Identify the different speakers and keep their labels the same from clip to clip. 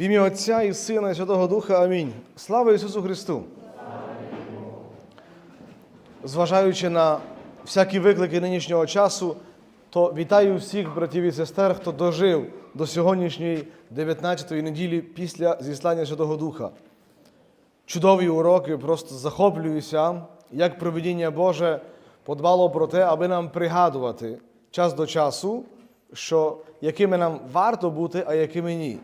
Speaker 1: В ім'я Отця і Сина, і Святого Духа. Амінь. Слава Ісусу Христу! Зважаючи на всякі виклики нинішнього часу, то вітаю всіх братів і сестер, хто дожив до сьогоднішньої 19-ї неділі після зіслання Святого Духа. Чудові уроки, просто захоплююся, як проведіння Боже подбало про те, аби нам пригадувати час до часу, що якими нам варто бути, а якими ні.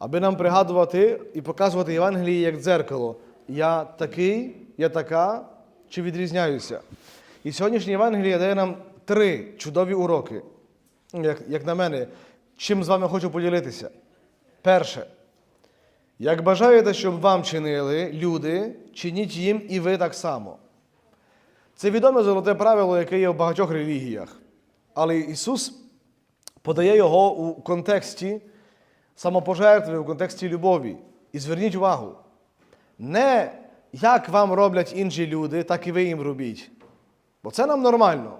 Speaker 1: Аби нам пригадувати і показувати Євангеліє як дзеркало. Я такий, я така, чи відрізняюся. І сьогоднішнє Євангеліє дає нам три чудові уроки, як, як на мене, чим з вами хочу поділитися. Перше. Як бажаєте, щоб вам чинили люди, чиніть їм і ви так само. Це відоме золоте правило, яке є в багатьох релігіях. Але Ісус подає його у контексті самопожертви, у контексті любові. І зверніть увагу, не як вам роблять інші люди, так і ви їм робіть. Бо це нам нормально.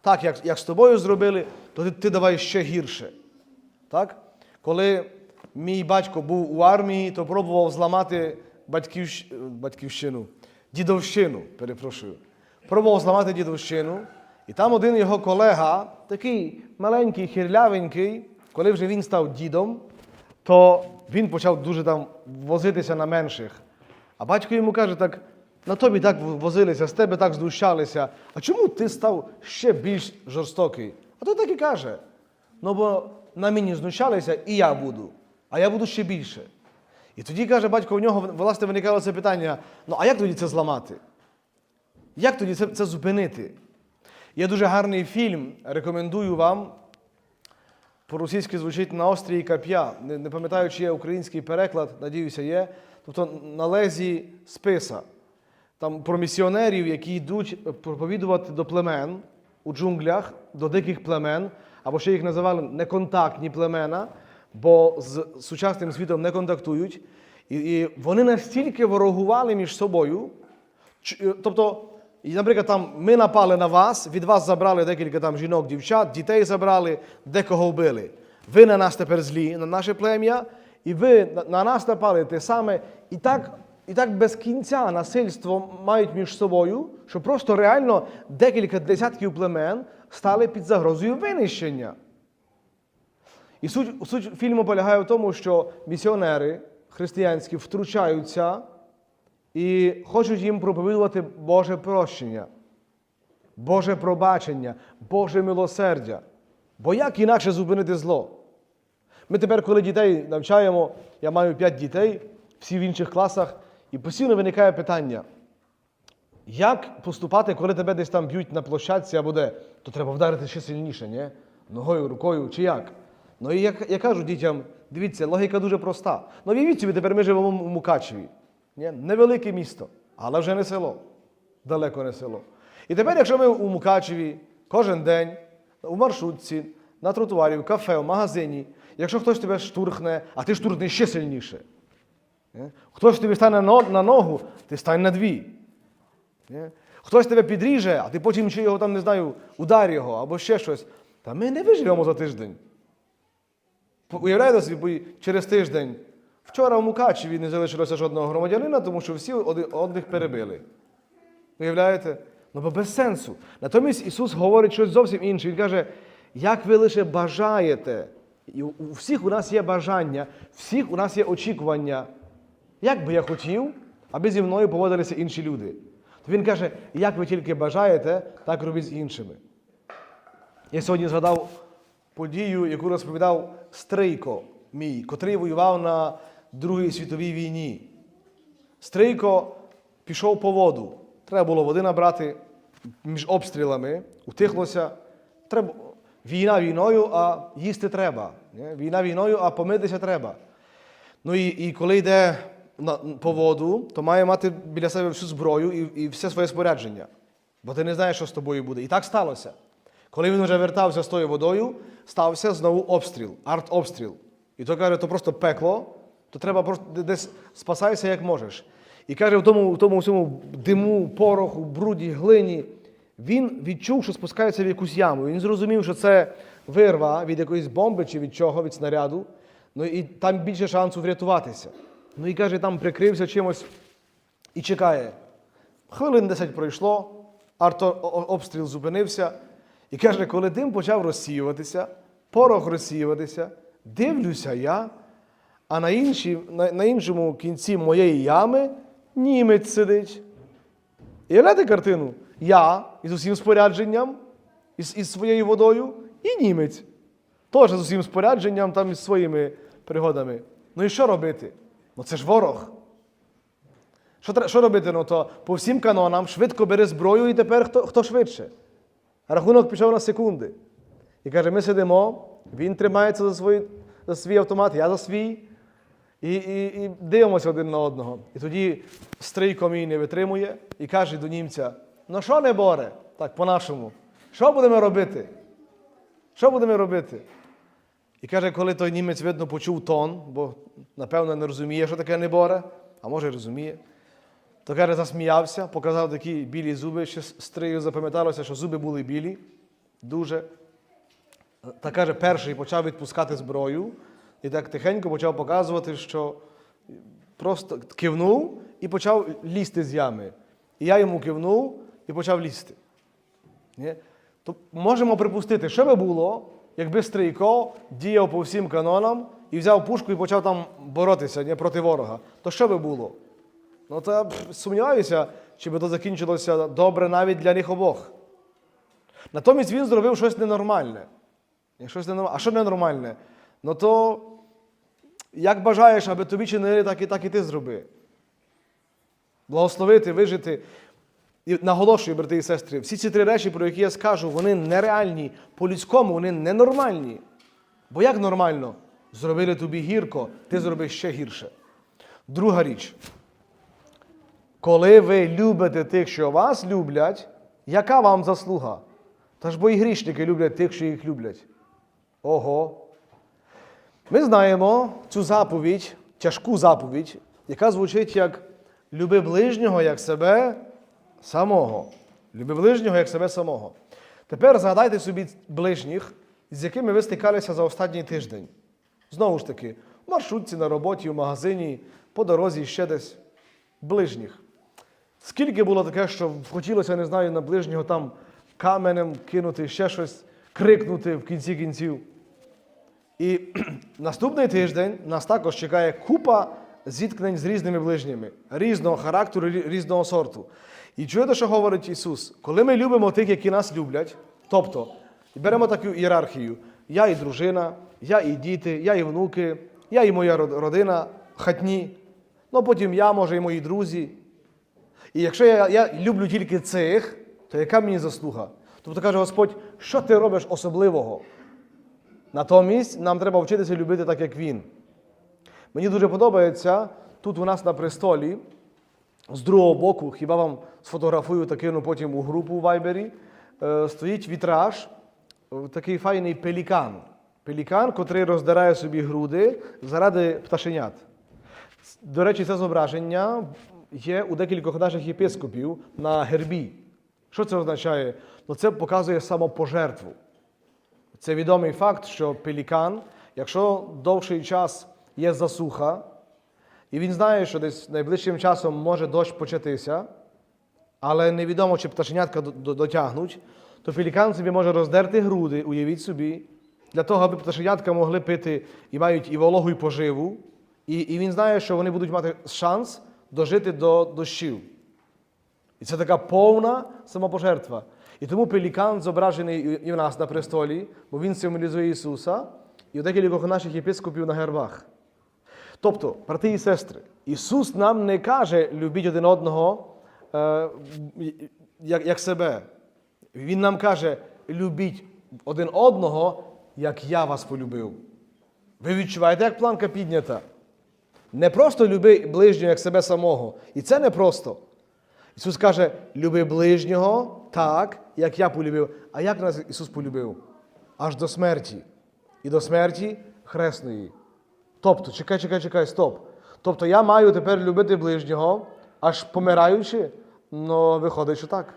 Speaker 1: Так, як, як з тобою зробили, то ти, ти давай ще гірше. Так? Коли мій батько був у армії, то пробував зламати батьківщ... батьківщину, дідовщину, перепрошую. Пробував зламати дідовщину. І там один його колега, такий маленький, хирлявенький, коли вже він став дідом, то він почав дуже там возитися на менших. А батько йому каже, так, на тобі так возилися, з тебе так знущалися. А чому ти став ще більш жорстокий? А той так і каже. Ну бо на мені знущалися, і я буду, а я буду ще більше. І тоді каже батько, у нього власне виникало це питання: ну а як тоді це зламати? Як тоді це, це зупинити? Є дуже гарний фільм, рекомендую вам. По-російськи звучить на острії кап'я. Не, не пам'ятаю, чи є український переклад, надіюся, є. Тобто на лезі списа. Там про місіонерів, які йдуть проповідувати до племен у джунглях, до диких племен, або ще їх називали неконтактні племена, бо з сучасним світом не контактують. І, і вони настільки ворогували між собою. Ч- Тобто, і, наприклад, там ми напали на вас, від вас забрали декілька там жінок, дівчат, дітей забрали, декого вбили. Ви на нас тепер злі, на наше плем'я, і ви на- на нас напали те саме. І так, і так без кінця насильство мають між собою, що просто реально декілька десятків племен стали під загрозою винищення. І суть, суть фільму полягає в тому, що місіонери християнські втручаються і хочуть їм проповідувати Боже прощення, Боже пробачення, Боже милосердя. Бо як інакше зупинити зло? Ми тепер, коли дітей навчаємо, я маю п'ять дітей, всі в інших класах, і постійно виникає питання, як поступати, коли тебе десь там б'ють на площадці або де, то треба вдарити ще сильніше, ні? Ногою, рукою чи як? Ну і я, я кажу дітям, дивіться, логіка дуже проста. Ну вівіть собі, тепер ми живемо в Мукачеві. Ні? Невелике місто, але вже не село. Далеко не село. І тепер, якщо ми у Мукачеві кожен день, у маршрутці, на тротуарі, в кафе, в магазині, якщо хтось тебе штурхне, а ти штурхне ще сильніше. Ні? Хтось тобі стане на ногу, ти стань на дві. Хтось тебе підріже, а ти потім ще його там, не знаю, удар його або ще щось. Та ми не виживемо за тиждень. Уявляєте собі, через тиждень. Вчора в Мукачеві не залишилося жодного громадянина, тому що всі одних перебили. Уявляєте? Ну бо без сенсу. Натомість Ісус говорить щось зовсім інше. Він каже, як ви лише бажаєте, і у всіх у нас є бажання, всіх у нас є очікування. Як би я хотів, аби зі мною поводилися інші люди. То він каже, як ви тільки бажаєте, так робіть з іншими. Я сьогодні згадав подію, яку розповідав Стрийко мій, котрий воював на Другій світовій війні. Стрийко пішов по воду. Треба було води набрати між обстрілами, утихлося. Треба... Війна війною, а їсти треба. Війна війною, а помитися треба. Ну і, і коли йде на, по воду, то має мати біля себе всю зброю і, і все своє спорядження. Бо ти не знаєш, що з тобою буде. І так сталося. Коли він вже вертався з тою водою, стався знову обстріл, артобстріл. І то каже, то просто пекло, то треба просто десь спасайся, як можеш. І каже, в тому, в тому всьому диму, пороху, бруді, глині, він відчув, що спускається в якусь яму. Він зрозумів, що це вирва від якоїсь бомби чи від чого, від снаряду. Ну і там більше шансу врятуватися. Ну і каже, там прикрився чимось і чекає. Хвилин 10 пройшло, артобстріл зупинився. І каже, коли дим почав розсіюватися, порох розсіюватися, дивлюся я, а на, іншій, на, на іншому кінці моєї ями німець сидить. І гляньте картину. Я із усім спорядженням, із, із своєю водою, і німець. Теж з усім спорядженням, там із своїми пригодами. Ну і що робити? Ну це ж ворог. Що, що робити? Ну то по всім канонам швидко бери зброю і тепер хто, хто швидше. Рахунок пішов на секунди. І каже, ми сидимо, він тримається за, свій, за свій автомат, я за свій. І, і, і дивимося один на одного. І тоді стрийко мій не витримує і каже до німця: ну що не боре? Так, по-нашому. Що будемо робити? Що будемо робити? І каже, коли той німець, видно, почув тон, бо напевно не розуміє, що таке не боре, а може розуміє. То каже, засміявся, показав такі білі зуби, ще стрию запам'яталося, що зуби були білі, дуже. Та каже, перший почав відпускати зброю і так тихенько почав показувати, що просто кивнув і почав лізти з ями. І я йому кивнув і почав лізти. Ні? То можемо припустити, що би було, якби Стрийко діяв по всім канонам і взяв пушку і почав там боротися ні, проти ворога. То що би було? Ну, та сумніваюся, чи би то закінчилося добре навіть для них обох. Натомість він зробив щось ненормальне. Щось ненормальне. А що ненормальне? Ну то як бажаєш, аби тобі чинили, так і, так і ти зроби. Благословити, вижити. І наголошую, брати і сестри, всі ці три речі, про які я скажу, вони нереальні. По-людському вони ненормальні. Бо як нормально? Зробили тобі гірко, ти зроби ще гірше. Друга річ. Коли ви любите тих, що вас люблять, яка вам заслуга? Та ж бо і грішники люблять тих, що їх люблять. Ого. Ми знаємо цю заповідь, тяжку заповідь, яка звучить як люби ближнього як себе самого. Люби ближнього як себе самого. Тепер згадайте собі ближніх, з якими ви стикалися за останній тиждень. Знову ж таки, в маршрутці, на роботі, в магазині, по дорозі ще десь. Ближніх. Скільки було таке, що хотілося, не знаю, на ближнього там каменем кинути, ще щось, крикнути в кінці кінців. І наступний тиждень нас також чекає купа зіткнень з різними ближніми, різного характеру, різного сорту. І чуєте, що говорить Ісус? Коли ми любимо тих, які нас люблять, тобто беремо таку ієрархію: я і дружина, я і діти, я і внуки, я і моя родина, хатні, ну потім я, може, і мої друзі. І якщо я, я люблю тільки цих, то яка мені заслуга? Тобто каже Господь, що ти робиш особливого? Натомість нам треба вчитися любити так, як він. Мені дуже подобається тут у нас на престолі, з другого боку, хіба вам сфотографую та кину потім у групу у Вайбері, е, стоїть вітраж, е, такий файний пелікан. Пелікан, котрий роздирає собі груди заради пташенят. До речі, це зображення є у декількох наших єпископів на гербі. Що це означає? Ну, це показує самопожертву. Це відомий факт, що пелікан, якщо довший час є засуха, і він знає, що десь найближчим часом може дощ початися, але невідомо, чи пташенятка до- до- дотягнуть, то пелікан собі може роздерти груди, уявіть собі, для того, аби пташенятка могли пити і мають і вологу, і поживу. І, і він знає, що вони будуть мати шанс дожити до дощів. І це така повна самопожертва. І тому пелікан зображений і- в нас на престолі, бо він символізує Ісуса, і у декількох наших єпископів на гербах. Тобто, брати і сестри, Ісус нам не каже любіть один одного е, як, як себе. Він нам каже, любіть один одного, як я вас полюбив. Ви відчуваєте, як планка піднята? Не просто люби ближнього як себе самого. І це не просто. Ісус каже, люби ближнього так, як я полюбив. А як нас Ісус полюбив? Аж до смерті. І до смерті хресної. Тобто, чекай, чекай, чекай, стоп. Тобто я маю тепер любити ближнього, аж помираючи, ну виходить, що так.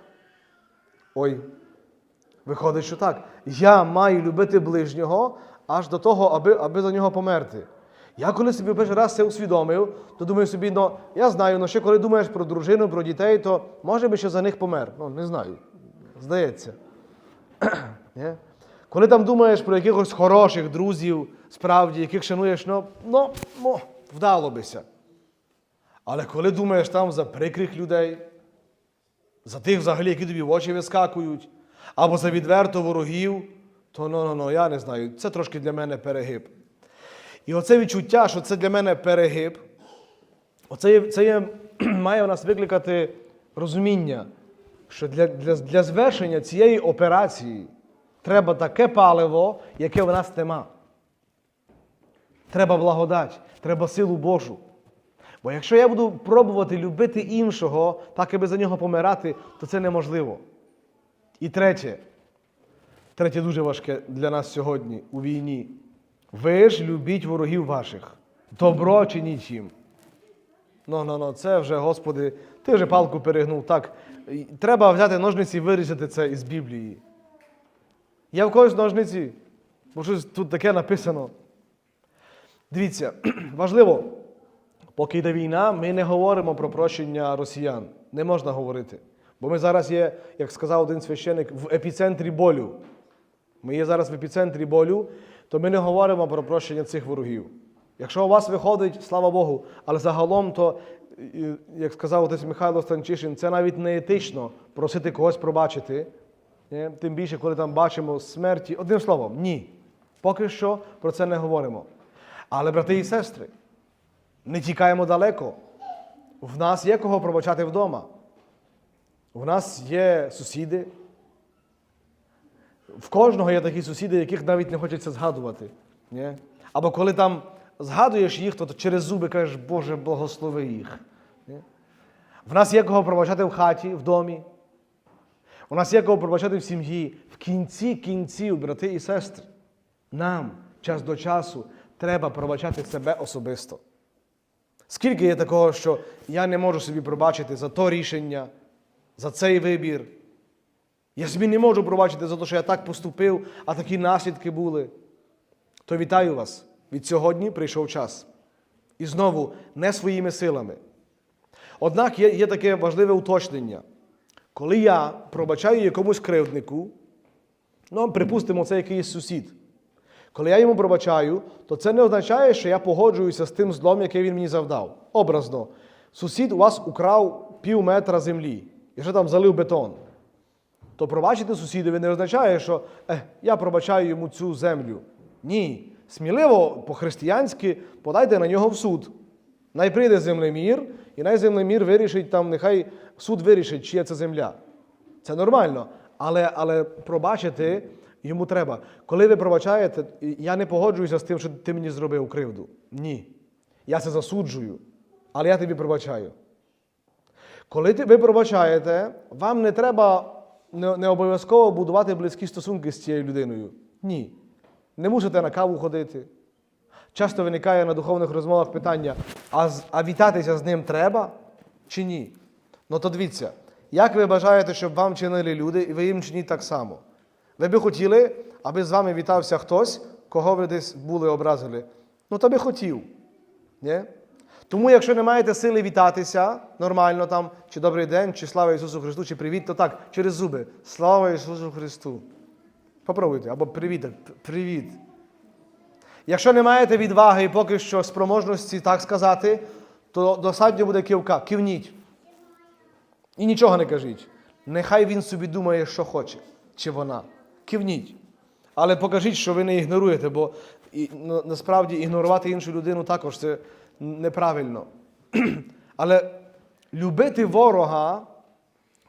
Speaker 1: Ой, виходить, що так. Я маю любити ближнього аж до того, аби, аби за нього померти. Я коли собі перший раз це усвідомив, то думаю собі, ну я знаю, ну ще коли думаєш про дружину, про дітей, то може би ще за них помер. Ну, не знаю. Здається. Коли там думаєш про якихось хороших друзів, справді, яких шануєш, ну, ну, ну вдало бися. Але коли думаєш там за прикрих людей, за тих взагалі, які тобі в очі вискакують, або за відверто ворогів, то ну, ну, ну, я не знаю, це трошки для мене перегиб. І оце відчуття, що це для мене перегиб, оце це є, має в нас викликати розуміння, що для, для, для звершення цієї операції треба таке паливо, яке в нас нема. Треба благодать, треба силу Божу. Бо якщо я буду пробувати любити іншого, так аби за нього помирати, то це неможливо. І третє, третє дуже важке для нас сьогодні у війні. Ви ж любіть ворогів ваших, добро чиніть їм. Ну, ну, ну, це вже, Господи, ти вже палку перегнув. Так, треба взяти ножниці і вирізати це із Біблії. Є в когось ножниці, бо щось тут таке написано. Дивіться, важливо, поки йде війна, ми не говоримо про прощення росіян. Не можна говорити. Бо ми зараз є, як сказав один священик, в епіцентрі болю. Ми є зараз в епіцентрі болю, то ми не говоримо про прощення цих ворогів. Якщо у вас виходить, слава Богу, але загалом, то, як сказав отець Михайло Станчишин, це навіть не етично просити когось пробачити. Тим більше, коли там бачимо смерті. Одним словом, ні. Поки що про це не говоримо. Але, брати і сестри, не тікаємо далеко. В нас є кого пробачати вдома. В нас є сусіди. В кожного є такі сусіди, яких навіть не хочеться згадувати. Ні? Або коли там згадуєш їх, то через зуби кажеш, Боже, благослови їх. Ні? В нас є кого пробачати в хаті, в домі. У нас є кого пробачати в сім'ї. В кінці кінців, брати і сестри, нам час до часу треба пробачати себе особисто. Скільки є такого, що я не можу собі пробачити за то рішення, за цей вибір. Я собі не можу пробачити за те, що я так поступив, а такі наслідки були. То вітаю вас. Від сьогодні прийшов час. І знову не своїми силами. Однак є, є таке важливе уточнення. Коли я пробачаю якомусь кривднику, ну, припустимо, це якийсь сусід. Коли я йому пробачаю, то це не означає, що я погоджуюся з тим злом, який він мені завдав. Образно, сусід у вас украв пів метра землі і ще там залив бетон. То пробачити сусідові не означає, що ех, я пробачаю йому цю землю. Ні. Сміливо, по-християнськи, подайте на нього в суд. Най прийде землемір, і най землемір вирішить там, нехай суд вирішить, чия це земля. Це нормально. Але, але пробачити йому треба. Коли ви пробачаєте, я не погоджуюся з тим, що ти мені зробив кривду. Ні. Я це засуджую, але я тобі пробачаю. Коли ви пробачаєте, вам не треба не, не обов'язково будувати близькі стосунки з цією людиною. Ні. Не мусите на каву ходити. Часто виникає на духовних розмовах питання: а, а вітатися з ним треба чи ні? Ну то дивіться, як ви бажаєте, щоб вам чинили люди, і ви їм чиніть так само. Ви би хотіли, аби з вами вітався хтось, кого ви десь були образили. Ну, то би хотів. Ні? Тому, якщо не маєте сили вітатися нормально там, чи добрий день, чи слава Ісусу Христу, чи привіт, то так, через зуби. Слава Ісусу Христу. Попробуйте, або привіт. Привіт. Якщо не маєте відваги і поки що спроможності так сказати, то достатньо буде кивка. Кивніть. І нічого не кажіть. Нехай він собі думає, що хоче, чи вона. Кивніть. Але покажіть, що ви не ігноруєте, бо і, ну, насправді ігнорувати іншу людину також це неправильно. Але любити ворога,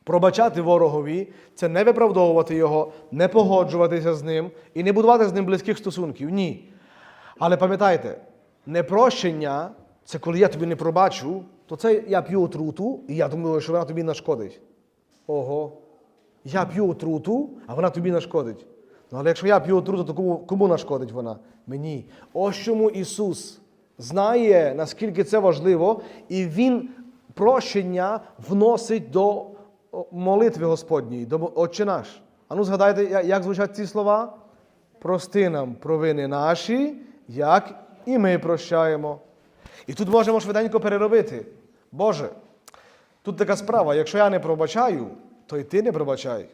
Speaker 1: пробачати ворогові це не виправдовувати його, не погоджуватися з ним і не будувати з ним близьких стосунків. Ні. Але пам'ятайте, непрощення це коли я тобі не пробачу, то це я п'ю отруту, і я думаю, що вона тобі нашкодить. Ого. Я п'ю отруту, а вона тобі нашкодить. Ну, але якщо я п'ю отруту, то кому, кому нашкодить вона? Мені. Ось чому Ісус знає, наскільки це важливо, і Він прощення вносить до молитви Господньої, до Отче наш. А ну згадайте, як звучать ці слова? Прости нам провини наші, як і ми прощаємо. І тут можемо швиденько переробити. Боже, тут така справа, якщо я не пробачаю, то й ти не пробачай.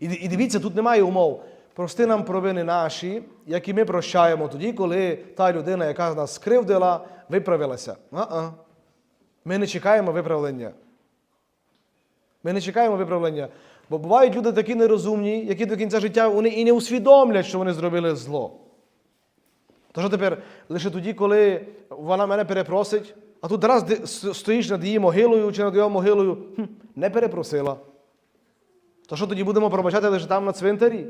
Speaker 1: І, і дивіться, тут немає умов. Прости нам провини наші, які ми прощаємо тоді, коли та людина, яка нас скривдила, виправилася. А-а. Ми не чекаємо виправлення. Ми не чекаємо виправлення. Бо бувають люди такі нерозумні, які до кінця життя вони і не усвідомлять, що вони зробили зло. То що тепер лише тоді, коли вона мене перепросить, а тут раз стоїш над її могилою чи над його могилою, хм, не перепросила. То що тоді будемо пробачати лише там на цвинтарі?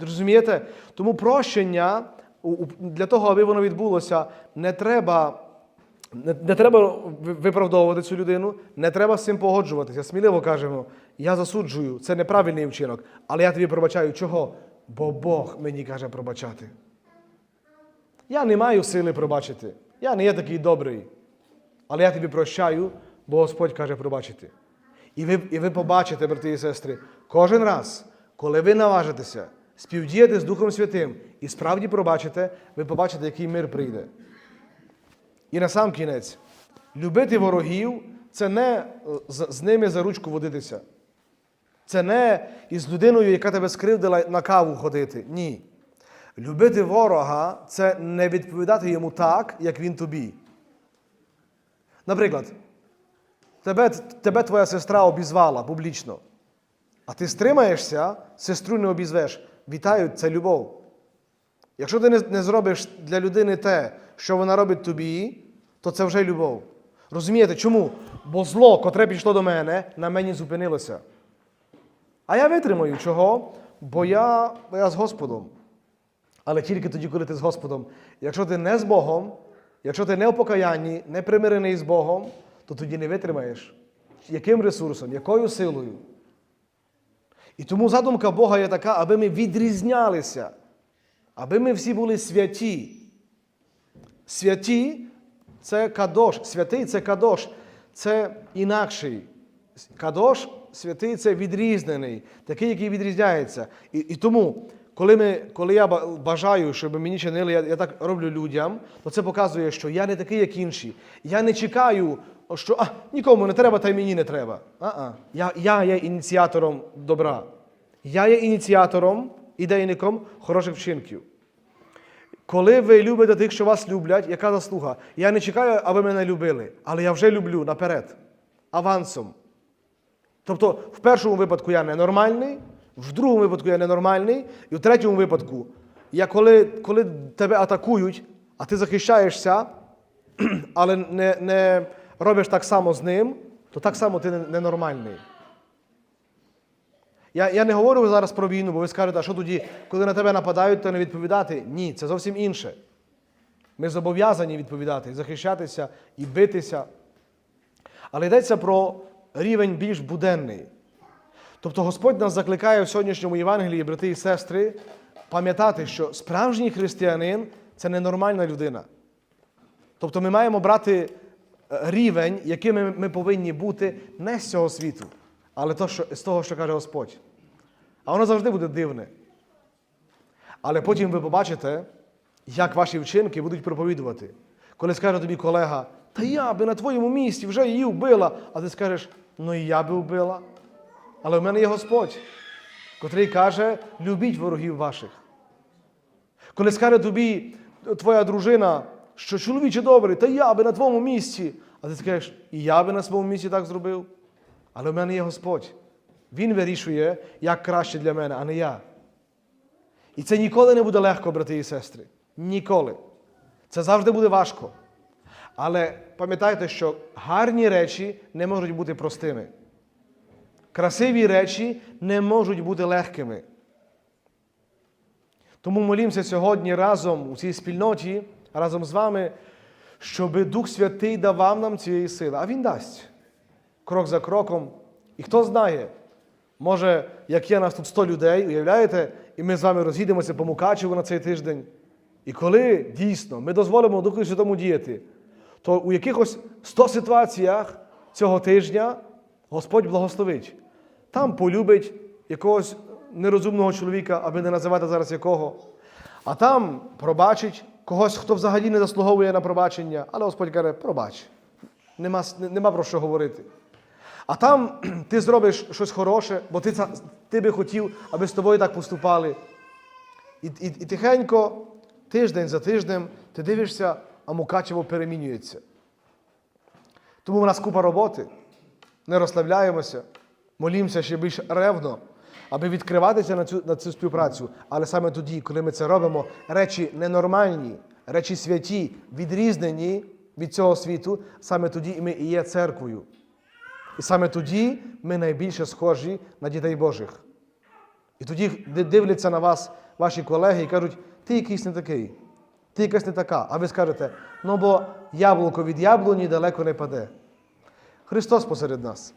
Speaker 1: Розумієте? Тому прощення для того, аби воно відбулося, не треба, не, не треба виправдовувати цю людину, не треба з цим погоджуватися. Сміливо кажемо, я засуджую, це неправильний вчинок, але я тобі пробачаю. Чого? Бо Бог мені каже пробачати. Я не маю сили пробачити. Я не є такий добрий. Але я тобі прощаю, бо Господь каже пробачити. І ви, і ви побачите, брати і сестри, кожен раз, коли ви наважитеся співдіяти з Духом Святим і справді пробачите, ви побачите, який мир прийде. І на сам кінець, любити ворогів це не е, з, ними за ручку водитися. Це не із людиною, яка тебе скривдила на каву ходити. Ні. Любити ворога це не відповідати йому так, як він тобі. Наприклад, тебе, тебе твоя сестра обізвала публічно, а ти стримаєшся, сестру не обізвеш. Вітаю, це любов. Якщо ти не, зробиш для людини те, що вона робить тобі, то це вже любов. Розумієте, чому? Бо зло, котре пішло до мене, на мені зупинилося. А я витримаю чого? Бо я, бо я з Господом. Але тільки тоді, коли ти з Господом. Якщо ти не з Богом, якщо ти не в покаянні, не примирений з Богом, то тоді не витримаєш. Яким ресурсом, якою силою? І тому задумка Бога є така, аби ми відрізнялися, аби ми всі були святі. Святі це кадош, святий це кадош, це інакший. Кадош, святий це відрізнений, такий, який відрізняється. І, і тому, коли, ми, коли я бажаю, щоб мені чинили, я, я так роблю людям, то це показує, що я не такий, як інші. Я не чекаю, що а, нікому не треба, та й мені не треба. А-а. Я, я є ініціатором добра. Я є ініціатором, ідейником хороших вчинків. Коли ви любите тих, що вас люблять, яка заслуга? Я не чекаю, аби мене любили, але я вже люблю наперед, авансом. Тобто, в першому випадку я ненормальний, в другому випадку я ненормальний, і в третьому випадку, я коли, коли тебе атакують, а ти захищаєшся, але не, не робиш так само з ним, то так само ти ненормальний. Я, я не говорю зараз про війну, бо ви скажете, а що тоді, коли на тебе нападають, то не відповідати? Ні, це зовсім інше. Ми зобов'язані відповідати, захищатися і битися. Але йдеться про рівень більш буденний. Тобто Господь нас закликає в сьогоднішньому Євангелії, брати і сестри, пам'ятати, що справжній християнин це ненормальна людина. Тобто ми маємо брати рівень, якими ми повинні бути не з цього світу, але то, що, з того, що каже Господь. А воно завжди буде дивне. Але потім ви побачите, як ваші вчинки будуть проповідувати. Коли скаже тобі колега, та я би на твоєму місці вже її вбила, а ти скажеш, ну і я би вбила. Але в мене є Господь, котрий каже, любіть ворогів ваших. Коли скаже тобі твоя дружина, що чоловіче добрий, та я би на твоєму місці, а ти скажеш, і я би на своєму місці так зробив. Але в мене є Господь. Він вирішує, як краще для мене, а не я. І це ніколи не буде легко, брати і сестри. Ніколи. Це завжди буде важко. Але пам'ятайте, що гарні речі не можуть бути простими. Красиві речі не можуть бути легкими. Тому молімося сьогодні разом у цій спільноті, разом з вами, щоб Дух Святий давав нам цієї сили. А Він дасть крок за кроком. І хто знає, може, як є нас тут 100 людей, уявляєте, і ми з вами роз'їдемося по Мукачеву на цей тиждень. І коли дійсно ми дозволимо Духу Святому діяти, то у якихось 100 ситуаціях цього тижня Господь благословить. Там полюбить якогось нерозумного чоловіка, аби не називати зараз якого. А там пробачить когось, хто взагалі не заслуговує на пробачення, але Господь каже, пробач. Нема, нема про що говорити. А там ти зробиш щось хороше, бо ти, ти би хотів, аби з тобою так поступали. І, і, і тихенько, тиждень за тижнем, ти дивишся, а Мукачево перемінюється. Тому в нас купа роботи. Не розслабляємося, молімося ще більш ревно, аби відкриватися на цю, на цю співпрацю. Але саме тоді, коли ми це робимо, речі ненормальні, речі святі, відрізнені від цього світу, саме тоді ми і є церквою. І саме тоді ми найбільше схожі на дітей Божих. І тоді дивляться на вас ваші колеги і кажуть, ти якийсь не такий, ти якась не така. А ви скажете, ну бо яблуко від яблуні далеко не паде. Христос посеред нас.